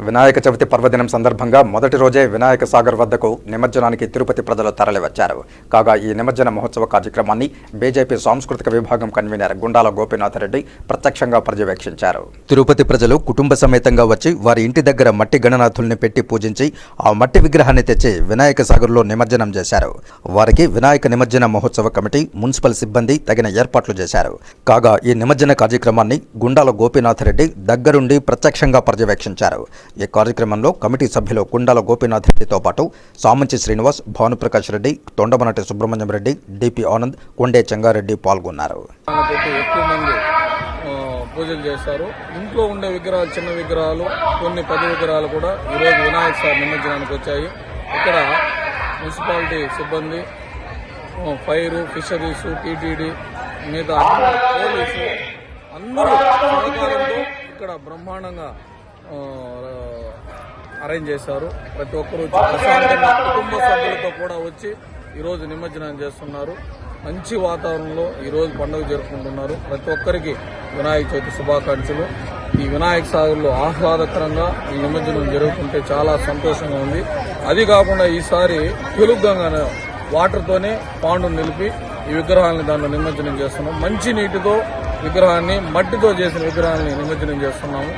వినాయక చవితి పర్వదినం సందర్భంగా మొదటి రోజే వినాయక సాగర్ వద్దకు నిమజ్జనానికి తిరుపతి ప్రజలు తరలివచ్చారు. కాగా ఈ నిమజ్జన మహోత్సవ కార్యక్రమాన్ని బీజేపీ సాంస్కృతిక విభాగం కన్వీనర్ గుండాల గోపీనాథ్ రెడ్డి ప్రత్యక్షంగా పర్యవేక్షించారు. తిరుపతి ప్రజలు కుటుంబ సమేతంగా వచ్చి వారి ఇంటి దగ్గర మట్టి గణనాథుల్ని పెట్టి పూజించి ఆ మట్టి విగ్రహాన్ని తెచ్చి వినాయక సాగర్లో నిమజ్జనం చేశారు. వారికి వినాయక నిమజ్జన మహోత్సవ కమిటీ మున్సిపల్ సిబ్బంది తగిన ఏర్పాట్లు చేశారు. కాగా ఈ నిమజ్జన కార్యక్రమాన్ని గుండాల గోపీనాథ్రెడ్డి దగ్గరుండి ప్రత్యక్షంగా పర్యవేక్షించారు. ఈ కార్యక్రమంలో కమిటీ సభ్యులు కుండాల గోపీనాథ్ రెడ్డితో పాటు సామంచి శ్రీనివాస్ భానుప్రకాష్ రెడ్డి తొండమనటి సుబ్రహ్మణ్యం రెడ్డి డిపి ఆనంద్ కొండే చెంగారెడ్డి పాల్గొన్నారు. ఎక్కువ మంది పూజలు చేస్తారు. ఇంట్లో ఉండే విగ్రహాలు చిన్న విగ్రహాలు కొన్ని పెద్ద విగ్రహాలు కూడా ఈరోజు వినాయక స్వామి నిమజ్జనానికి వచ్చాయి. ఇక్కడ మున్సిపాలిటీ సిబ్బంది ఫైర్ ఫిషరీస్ టీటీడీ మిగతా పోలీసు అందరూ ఇక్కడ బ్రహ్మాండంగా అరేంజ్ చేశారు. ప్రతి ఒక్కరూ ప్రశాంతంగా కుటుంబ సభ్యులతో కూడా వచ్చి ఈరోజు నిమజ్జనం చేస్తున్నారు. మంచి వాతావరణంలో ఈరోజు పండుగ జరుపుకుంటున్నారు. ప్రతి ఒక్కరికి వినాయక చవితి శుభాకాంక్షలు. ఈ వినాయక సాగర్లో ఆహ్లాదకరంగా ఈ నిమజ్జనం జరుగుతుంటే చాలా సంతోషంగా ఉంది. అది కాకుండా ఈసారి తెలుగుగానే వాటర్తోనే పాండు నిలిపి ఈ విగ్రహాన్ని దాంట్లో నిమజ్జనం చేస్తున్నాం. మంచి నీటితో విగ్రహాన్ని మట్టితో చేసిన విగ్రహాన్ని నిమజ్జనం చేస్తున్నాము.